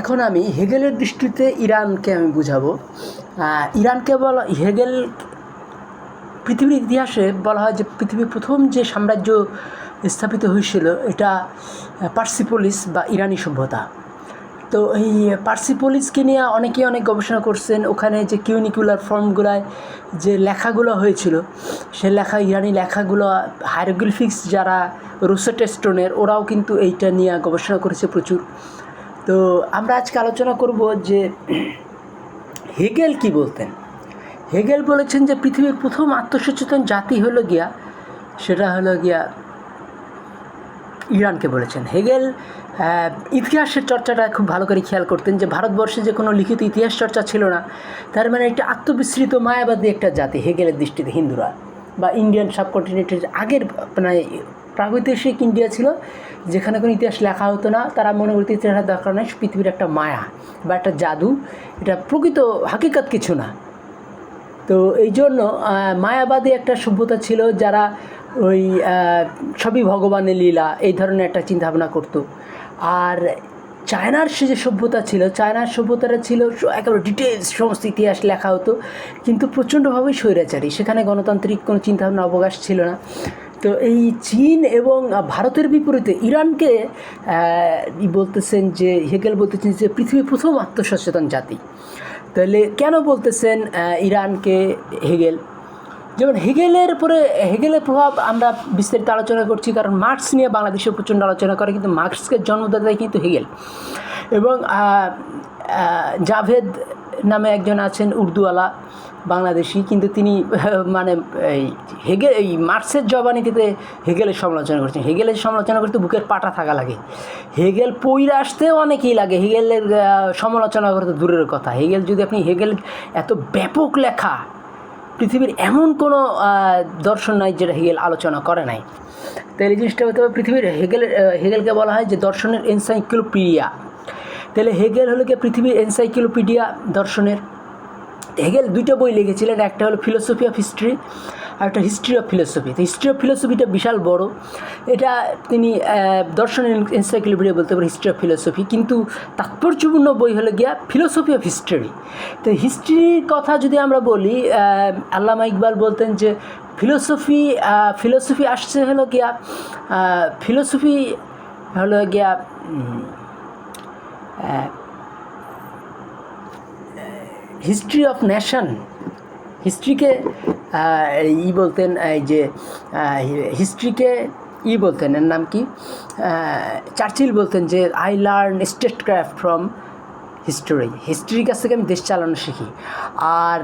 এখন আমি হেগেলের দৃষ্টিতে ইরানকে আমি বুঝাবো। ইরানকে বলা, হেগেল পৃথিবীর ইতিহাসে বলা হয় যে পৃথিবীর প্রথম যে সাম্রাজ্য স্থাপিত হয়েছিল, এটা পার্সিপোলিস বা ইরানি সভ্যতা। তো এই পার্সিপোলিসকে নিয়ে অনেকে অনেক গবেষণা করছেন। ওখানে যে কিউনিকুলার ফর্মগুলায় যে লেখাগুলো হয়েছিল, সে লেখা, ইরানি লেখাগুলো, হাইরোগ্লিফিক্স যারা রোসেটা স্টোনের ওরাও কিন্তু এইটা নিয়ে গবেষণা করেছে প্রচুর। তো আমরা আজকে আলোচনা করব যে হেগেল কি বলতেন? হেগেল বলেছেন যে পৃথিবীর প্রথম আত্মসচেতন জাতি হলো গিয়া, সেটা হলো গিয়া ইরানকে বলেছেন। হেগেল ইতিহাসের চর্চাটা খুব ভালো করে খেয়াল করতেন যে ভারতবর্ষে যে কোনো লিখিত ইতিহাস চর্চা ছিল না, তার মানে একটা আত্মবিস্মৃত, মায়াবাদী একটা জাতি হেগেলের দৃষ্টিতে, হিন্দুরা। বা ইন্ডিয়ান সাবকন্টিনেন্টের আগের মানে প্রাগৈতিহাসিক ইন্ডিয়া ছিল, যেখানে কোনো ইতিহাস লেখা হতো না, তারা মনে করতে ইতিহাসের দরকার নেই পৃথিবীর একটা মায়া বা একটা জাদু। এটা প্রকৃত হাকিকাত কিছু না। তো এই জন্য মায়াবাদী একটা সভ্যতা ছিল যারা ওই সবই ভগবানের লীলা, এই ধরনের একটা চিন্তাভাবনা করতো। আর চায়নার সে যে সভ্যতা ছিল, চায়নার সভ্যতাটা ছিল একেবারে ডিটেলস সমস্ত ইতিহাস লেখা হতো। কিন্তু প্রচণ্ডভাবেই স্বৈরাচারী। সেখানে গণতান্ত্রিক কোনো চিন্তাভাবনা, অবকাশ ছিল না। তো এই চীন এবং ভারতের বিপরীতে ইরানকে বলতেছেন যে, হেগেল বলতেছেন যে, পৃথিবীর প্রথম আত্মসচেতন জাতি। তাহলে কেন বলতেছেন ইরানকে হেগেল? যেমন হেগেলের পরে হেগেলের প্রভাব আমরা বিস্তারিত আলোচনা করছি, কারণ মার্কস নিয়ে বাংলাদেশে প্রচণ্ড আলোচনা করে, কিন্তু মার্কসকে জন্মদাতাই কিন্তু হেগেল। এবং জাভেদ নামে একজন আছেন, উর্দুওয়ালা, বাংলাদেশি, কিন্তু তিনি মানে এই হেগেল এই মার্কসের জবানিতে হেগেলের সমালোচনা করছেন। হেগেলের সমালোচনা করতে বুকের পাটা থাকা লাগে। হেগেল পইরা আসতেও অনেকেই লাগে। হেগেলের সমালোচনা করতে দূরের কথা। হেগেল যদি আপনি হেগেল এত ব্যাপক লেখা পৃথিবীর এমন কোনো দর্শন নাই যেটা হেগেল আলোচনা করে নাই। তাহলে এই জিনিসটা হতে হবে পৃথিবীর হেগেল হেগেলকে বলা হয় যে দর্শনের এনসাইক্লোপিডিয়া। তাহলে হেগেল হলো কি পৃথিবীর এনসাইক্লোপিডিয়া দর্শনের? হেগেল দুইটা বই লিখেছিলেন, একটা হলো ফিলোসফি অফ হিস্ট্রি আর একটা হিস্ট্রি অফ ফিলোসফি তো হিস্ট্রি অফ ফিলোসফিটা বিশাল বড়। এটা তিনি দর্শন এনসাইক্লোপিডিয়া বলতে পারেন হিস্ট্রি অফ ফিলোসফি কিন্তু তাৎপর্যপূর্ণ বই হলো গিয়া ফিলোসফি অফ হিস্ট্রি তো হিস্ট্রির কথা যদি আমরা বলি আল্লামা ইকবাল বলতেন যে ফিলোসফি ফিলোসফি আসছে হলো গিয়া ফিলোসফি হলো গিয়া হিস্ট্রি অফ নেশন হিস্ট্রিকে ই বলতেন, এই যে হিস্ট্রিকে ই বলতেন, এর নাম কি? চার্চিল বলতেন যে I learn statecraft from history হিস্ট্রির কাছ থেকে আমি দেশ চালানো শিখি। আর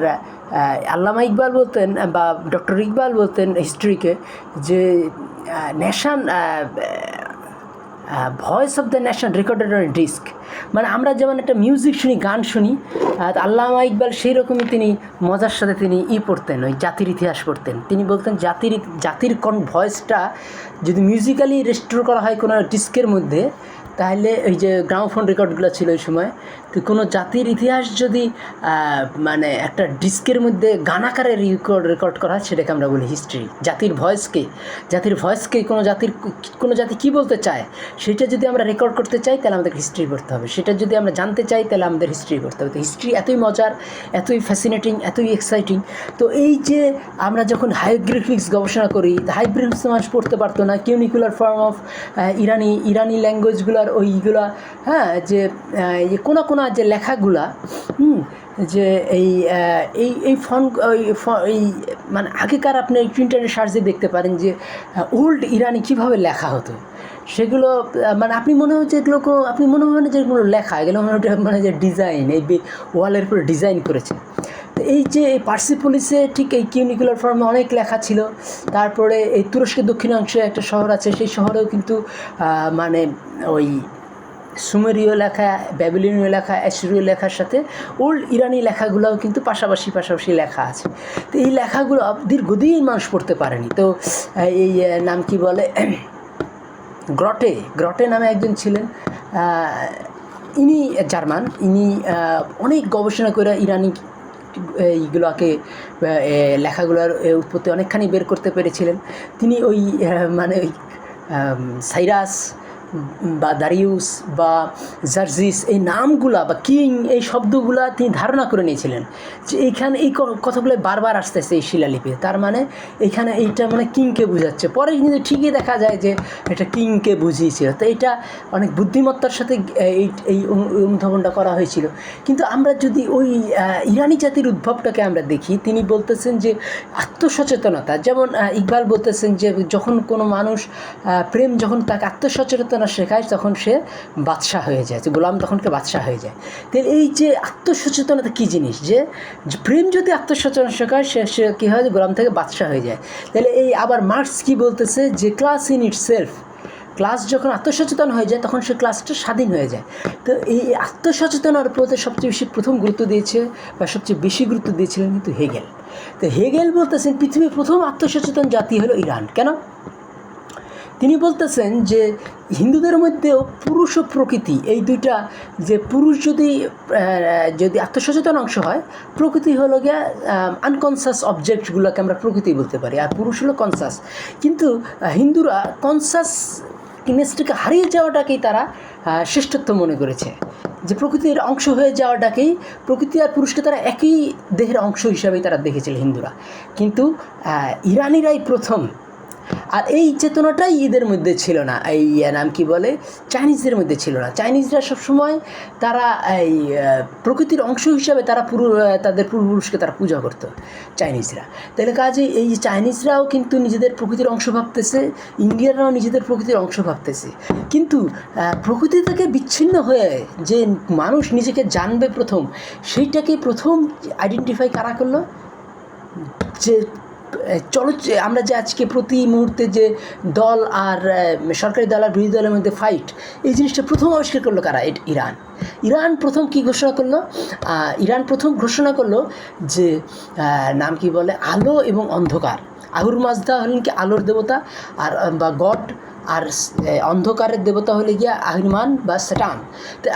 আল্লামা ইকবাল বলতেন, বা ডক্টর ইকবাল বলতেন হিস্ট্রিকে যে nation voice of the national recorded on disc মানে আমরা যেমন একটা মিউজিক শুনি, গান শুনি আল্লামা ইকবাল সেই রকমই তিনি মজার সাথে তিনি ই পড়তেন, ওই জাতির ইতিহাস পড়তেন। তিনি বলতেন, জাতির জাতির কোন ভয়েসটা যদি মিউজিক্যালি রেস্টোর করা হয় কোনো ডিস্কের মধ্যে, তাহলে এই যে গ্রামোফোন রেকর্ডগুলো ছিল ওই সময়, তো কোনো জাতির ইতিহাস যদি মানে একটা ডিস্কের মধ্যে গান গানাকারে রেকর্ড রেকর্ড করা হয়, সেটাকে আমরা বলি হিস্ট্রি জাতির ভয়েসকে জাতির ভয়েসকে কোনো জাতির, কোনো জাতি কী বলতে চায়, সেটা যদি আমরা রেকর্ড করতে চাই, তাহলে আমাদের হিস্ট্রি পড়তে হবে। সেটা যদি আমরা জানতে চাই, তাহলে আমাদের হিস্ট্রি পড়তে হবে। তো হিস্ট্রি এতই মজার, এতই ফ্যাসিনেটিং এতই এক্সাইটিং তো এই যে আমরা যখন হাইগ্রিফিক্স গবেষণা করি হাইগ্রিফিক্স মানুষ পড়তে পারতো না কিউনিকুলার ফর্ম অফ ইরানি ইরানি ল্যাঙ্গুয়েজগুলোর ওইগুলা হ্যাঁ যে কোনা কোনা যে লেখাগুলা, হুম, যে এই এই এই ফন ওই এই মানে আগেকার আপনি ইন্টারনেট সার্চ দেখতে পারেন যে ওল্ড ইরানি কীভাবে লেখা হতো। সেগুলো মানে আপনি মনে হচ্ছে এগুলো আপনি মনে হয় না যে এগুলো লেখা, এগুলো মনে হয় মানে যে ডিজাইন এই ওয়ালের উপরে ডিজাইন করেছে। তো এই যে এই পার্সিপোলিসে ঠিক এই কিউনিকুলার ফর্মে অনেক লেখা ছিল। তারপরে এই তুরস্কের দক্ষিণাংশে একটা শহর আছে, সেই শহরেও কিন্তু মানে ওই সুমেরীয় লেখা, ব্যাবিলনীয় লেখা, অ্যাসুরীয় লেখার সাথে ওল্ড ইরানি লেখাগুলোও কিন্তু পাশাপাশি পাশাপাশি লেখা আছে। তো এই লেখাগুলো দীর্ঘদিন মানুষ পড়তে পারেনি। তো এই নাম কি বলে? গ্রটে গ্রটে নামে একজন ছিলেন। ইনি জার্মান। ইনি অনেক গবেষণা করে ইরানি এইগুলোকে লেখাগুলোর উৎপত্তি অনেকখানি বের করতে পেরেছিলেন। তিনি ওই মানে ওই সাইরাস বা দারিউস বা জার্জিস, এই নামগুলা বা কিং, এই শব্দগুলা তিনি ধারণা করে নিয়েছিলেন যে এইখানে এই কথাগুলো বারবার আসতেছে এই শিলালিপি। তার মানে এইখানে এইটা মানে কিংকে বোঝাচ্ছে। পরে কিন্তু ঠিকই দেখা যায় যে এটা কিংকে বুঝিয়েছিল। তো এটা অনেক বুদ্ধিমত্তার সাথে এই এই অনু- অনুধাবনটা করা হয়েছিল। কিন্তু আমরা যদি ওই ইরানি জাতির উদ্ভবটাকে আমরা দেখি, তিনি বলতেছেন যে আত্মসচেতনতা। যেমন ইকবাল বলতেছেন যে যখন কোনো মানুষ প্রেম, যখন তাকে আত্মসচেতনতা শেখায় তখন সে বাদশাহ হয়ে যায় যে গোলাম তখনকে বাদশাহ হয়ে যায়। তাহলে এই যে আত্মসচেতনতা কী জিনিস? যে যে প্রেম যদি আত্মসচেতন শেখায়, সে সে কী হয়? যে গোলাম থেকে বাদশাহ হয়ে যায়। তাহলে এই আবার মার্কস কী বলতেছে? যে class in itself class যখন আত্মসচেতন হয়ে যায়, তখন সে ক্লাসটা স্বাধীন হয়ে যায়। তো এই আত্মসচেতনার প্রতি সবচেয়ে বেশি প্রথম গুরুত্ব দিয়েছে বা সবচেয়ে বেশি গুরুত্ব দিয়েছিলেন কিন্তু হেগেল। তো হেগেল বলতেছেন, পৃথিবীর প্রথম আত্মসচেতন জাতি হলো ইরান। কেন? তিনি বলতেছেন যে হিন্দুদের মধ্যেও পুরুষ ও প্রকৃতি, এই দুইটা যে পুরুষ যদি যদি আত্মসচেতন অংশ হয়, প্রকৃতি হলো গিয়া আনকনসাস অবজেক্টগুলোকে আমরা প্রকৃতি বলতে পারি, আর পুরুষ হলো কনসাস কিন্তু হিন্দুরা কনসাস ইনেসটাকে হারিয়ে যাওয়াটাকেই তারা শ্রেষ্ঠত্ব মনে করেছে। যে প্রকৃতির অংশ হয়ে যাওয়াটাকেই, প্রকৃতি আর পুরুষকে তারা একই দেহের অংশ হিসাবেই তারা দেখেছিল হিন্দুরা। কিন্তু ইরানিরাই প্রথম আর এই চেতনাটাই এদের মধ্যে ছিল না। এই নাম কি বলে? চাইনিজদের মধ্যে ছিল না। চাইনিজরা সবসময় তারা এই প্রকৃতির অংশ হিসাবে তারা পুরো তাদের পূর্বপুরুষকে তারা পূজা করতো, চাইনিজরা। তাহলে কাজে এই চাইনিজরাও কিন্তু নিজেদের প্রকৃতির অংশ ভাবতেছে, ইন্ডিয়ানরাও নিজেদের প্রকৃতির অংশ ভাবতেছে। কিন্তু প্রকৃতি থেকে বিচ্ছিন্ন হয়ে যে মানুষ নিজেকে জানবে প্রথম সেইটাকে প্রথম আইডেন্টিফাই কারা করল? যে চলো আমরা যে আজকে প্রতি মুহূর্তে যে দল আর সরকারি দল আর বিরোধী দলের মধ্যে ফাইট এই জিনিসটা প্রথম আবিষ্কার করল কারা? ইরান। ইরান প্রথম কি ঘোষণা করল? ইরান প্রথম ঘোষণা করল যে নাম কি বলে? আলো এবং অন্ধকার। আহুর মাজদা হলেন কি আলোর দেবতা? আর, বা গড আর অন্ধকারের দেবতা হলে গিয়া আহিরমান বা সেটান তো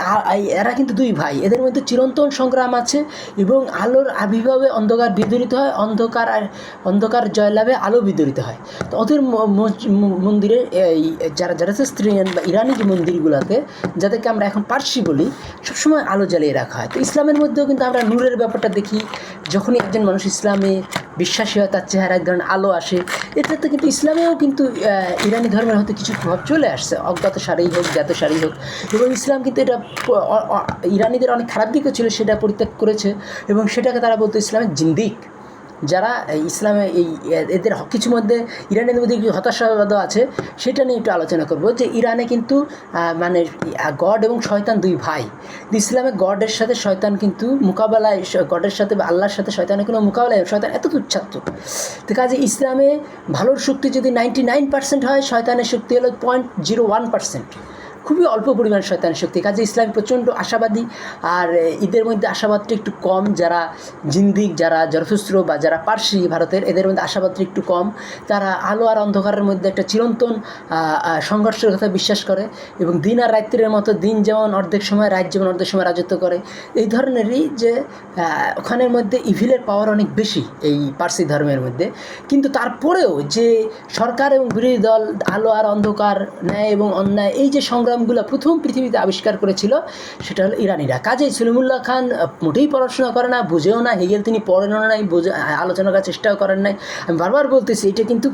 এরা কিন্তু দুই ভাই। এদের মধ্যে চিরন্তন সংগ্রাম আছে এবং আলোর আবির্ভাবে অন্ধকার বিদরিত হয়, অন্ধকার আর, অন্ধকার জয়লাভে আলো বিদরিত হয়। তো ওদের মন্দিরে এই, যারা যারা স্ত্রীয়ান বা ইরানি যে মন্দিরগুলোতে, যাদেরকে আমরা এখন পার্সি বলি, সবসময় আলো জ্বালিয়ে রাখা হয়। তো ইসলামের মধ্যেও কিন্তু আমরা নূরের ব্যাপারটা দেখি। যখনই একজন মানুষ ইসলামে বিশ্বাসী হয়, তার চেহারা এক ধরনের আলো আসে। এটাতে কিন্তু ইসলামেও কিন্তু ইরানি ধর্মের হয়তো কিছু প্রভাব চলে আসছে, অজ্ঞাত সারেই হোক, জ্ঞাত সারেই হোক। এবং ইসলাম কিন্তু এটা ইরানিদের অনেক খারাপ দিকও ছিল, সেটা পরিত্যাগ করেছে। এবং সেটাকে তারা বলতো ইসলামের জিন্দিক। যারা ইসলামে এই, এদের কিছু মধ্যে ইরানের মধ্যে কিছু হতাশাবাদ আছে, সেটা নিয়ে একটু আলোচনা করব যে ইরানে কিন্তু মানে গড এবং শয়তান দুই ভাই। ইসলামে গডের সাথে শয়তান কিন্তু মোকাবেলায় গডের সাথে বা আল্লাহর সাথে শয়তানের কোনো মোকাবেলায় শয়তান এত তুচ্ছাত্র তো কাজে ইসলামে ভালোর শক্তি যদি নাইনটি নাইন পার্সেন্ট হয়, শয়তানের শক্তি হলো পয়েন্ট জিরো ওয়ান পার্সেন্ট খুবই অল্প পরিমাণ শয়তানের শক্তি। কাজে ইসলাম প্রচণ্ড আশাবাদী, আর ঈদের মধ্যে আশাবাদটা একটু কম যারা জিন্দিক যারা জরথুস্ত্র বা যারা পার্সি ভারতের, এদের মধ্যে আশাবাদটা একটু কম। তারা আলো আর অন্ধকারের মধ্যে একটা চিরন্তন সংঘর্ষের কথা বিশ্বাস করে এবং দিন আর রাত্রির মতো দিন যেমন অর্ধেক সময়, রাত যেমন অর্ধেক সময় রাজত্ব করে, এই ধরনেরই যে ওখানের মধ্যে ইভিলের পাওয়ার অনেক বেশি এই পার্সি ধর্মের মধ্যে। কিন্তু তারপরেও যে সরকার এবং বিরোধী দল আলো আর অন্ধকার, ন্যায় এবং অন্যায়, এই যে সংগ্রামগুলো প্রথম পৃথিবীতে আবিষ্কার করেছিল, সেটা হলো ইরানিরা। কাজেই সলিমুল্লাহ খান মোটেই পড়াশোনা করে না, বুঝেও না, হেগেল তিনি পড়েনও নাই, বুঝে, আলোচনা করার চেষ্টাও করেন নাই। আমি বারবার বলতেছি, এটা কিন্তু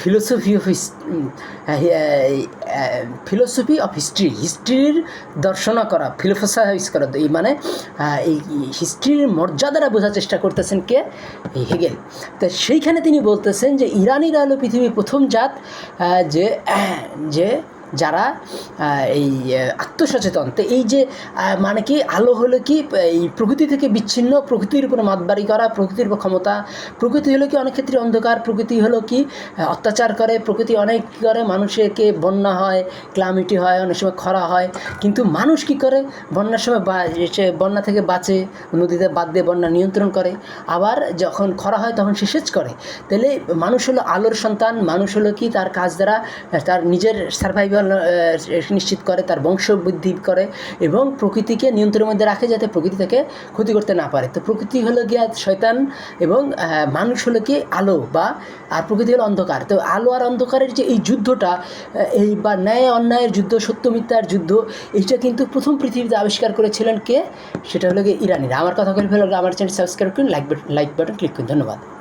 philosophy of philosophy of history হিস্ট্রির দর্শনা করা ফিলোসফাইজ করা, এই মানে এই হিস্ট্রির মর্যাদাটা বোঝার চেষ্টা করতেছেন কে? হেগেল। তো সেইখানে তিনি বলতেছেন যে ইরানিরা হলো পৃথিবীর প্রথম জাত যে যে যারা এই আত্মসচেতন। তো এই যে মানে কি, আলো হলো কি, এই প্রকৃতি থেকে বিচ্ছিন্ন, প্রকৃতির উপর মাতবাড়ি করা, প্রকৃতির উপর ক্ষমতা, প্রকৃতি হলো কি অনেক ক্ষেত্রে অন্ধকার, প্রকৃতি হলো কি অত্যাচার করে, প্রকৃতি অনেক কী করে, মানুষকে বন্যা হয়, ক্লামিটি হয়, অনেক সময় খরা হয়, কিন্তু মানুষ কি করে, বন্যার সময় সে বন্যা থেকে বাঁচে, নদীতে বাদ দিয়ে বন্যা নিয়ন্ত্রণ করে, আবার যখন খরা হয় তখন সে সেচ করে। তাহলে মানুষ হলো আলোর সন্তান, মানুষ হলো কি তার কাজ দ্বারা, তার নিজের সার্ভাইভাল সার্ভাইভাল নিশ্চিত করে, তার বংশ বৃদ্ধি করে এবং প্রকৃতিকে নিয়ন্ত্রণের মধ্যে রাখে যাতে প্রকৃতি তাকে ক্ষতি করতে না পারে। তো প্রকৃতি হলো গিয়া শয়তান এবং মানুষ হলো কি আলো বা, আর প্রকৃতি হলো অন্ধকার। তো আলো আর অন্ধকারের যে এই যুদ্ধটা এই বা ন্যায় অন্যায়ের যুদ্ধ, সত্য মিথ্যার যুদ্ধ, এইটা কিন্তু প্রথম পৃথিবীতে আবিষ্কার করেছিলেন কে? সেটা হলো গিয়ে ইরানিরা আমার কথা বলে ফেলো আমার চ্যানেল সাবস্ক্রাইব করুন লাইক লাইক বাটন ক্লিক করুন। ধন্যবাদ।